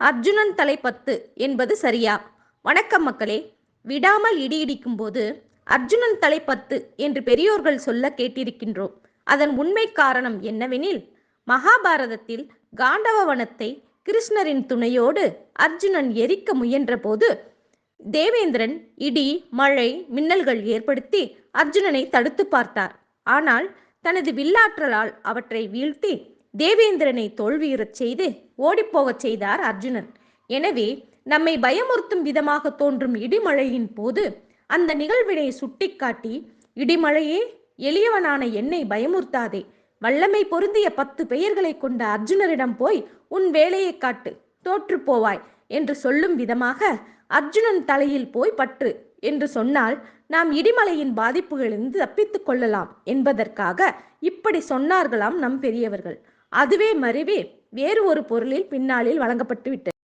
அர்ஜுனன் தலை பத்து என்பது சரியா? வணக்கம் மக்களே. விடாமல் இடி இடிக்கும் போது அர்ஜுனன் தலை பத்து என்று பெரியோர்கள் சொல்ல கேட்டிருக்கின்றோம். அதன் உண்மை காரணம் என்னவெனில் மகாபாரதத்தில் காண்டவ வனத்தை கிருஷ்ணரின் துணையோடு அர்ஜுனன் எரிக்க முயன்றபோது தேவேந்திரன் இடி மழை மின்னல்கள் ஏற்படுத்தி அர்ஜுனனை தடுத்து பார்த்தார். ஆனால் தனது வில்லாற்றலால் அவற்றை வீழ்த்தி தேவேந்திரனை தோல்வியுறச் செய்து ஓடிப்போகச் செய்தார் அர்ஜுனன். எனவே நம்மை பயமுறுத்தும் விதமாக தோன்றும் இடிமழையின் போது அந்த நிகழ்வினை சுட்டிக்காட்டி இடிமழையே எளியவனான என்னை பயமுறுத்தாதே. வல்லமை பொருந்திய பத்து பெயர்களை கொண்ட அர்ஜுனரிடம் போய் உன் வேலையை காட்டு. தோற்று போவாய் என்று சொல்லும் விதமாக அர்ஜுனன் தலையில் போய் பற்று என்று சொன்னால் நாம் இடிமலையின் பாதிப்புகளிலிருந்து தப்பித்துக் கொள்ளலாம் என்பதற்காக இப்படி சொன்னார்களாம் நம் பெரியவர்கள். அதுவே மறைவே வேறு ஒரு பொருளில் பின்னாளில் வழங்கப்பட்டு விட்டது